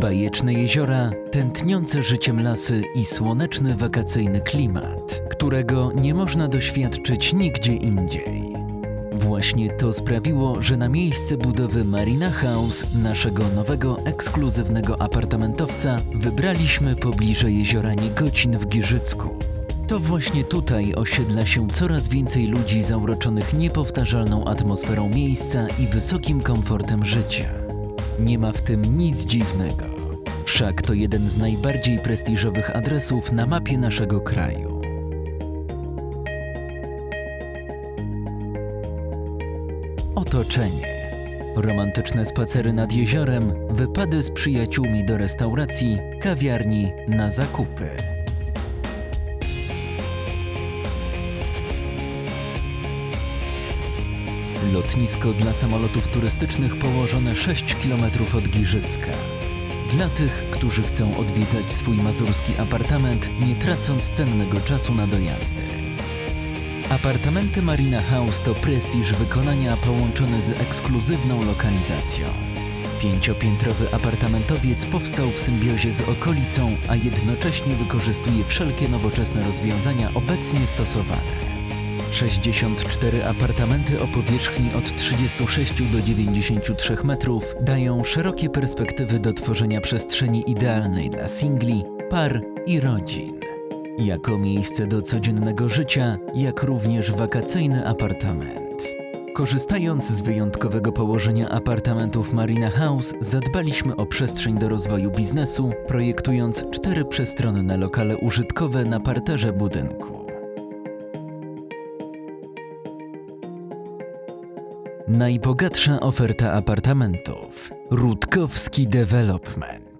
Bajeczne jeziora, tętniące życiem lasy i słoneczny wakacyjny klimat, którego nie można doświadczyć nigdzie indziej. Właśnie to sprawiło, że na miejsce budowy Marina House, naszego nowego ekskluzywnego apartamentowca, wybraliśmy pobliże jeziora Niegocin w Giżycku. To właśnie tutaj osiedla się coraz więcej ludzi zauroczonych niepowtarzalną atmosferą miejsca i wysokim komfortem życia. Nie ma w tym nic dziwnego. Wszak to jeden z najbardziej prestiżowych adresów na mapie naszego kraju. Otoczenie. Romantyczne spacery nad jeziorem, wypady z przyjaciółmi do restauracji, kawiarni, na zakupy. Lotnisko dla samolotów turystycznych położone 6 km od Giżycka. Dla tych, którzy chcą odwiedzać swój mazurski apartament, nie tracąc cennego czasu na dojazdy. Apartamenty Marina House to prestiż wykonania połączony z ekskluzywną lokalizacją. Pięciopiętrowy apartamentowiec powstał w symbiozie z okolicą, a jednocześnie wykorzystuje wszelkie nowoczesne rozwiązania obecnie stosowane. 64 apartamenty o powierzchni od 36 do 93 metrów dają szerokie perspektywy do tworzenia przestrzeni idealnej dla singli, par i rodzin. Jako miejsce do codziennego życia, jak również wakacyjny apartament. Korzystając z wyjątkowego położenia apartamentów Marina House, zadbaliśmy o przestrzeń do rozwoju biznesu, projektując cztery przestronne lokale użytkowe na parterze budynku. Najbogatsza oferta apartamentów. Rutkowski Development.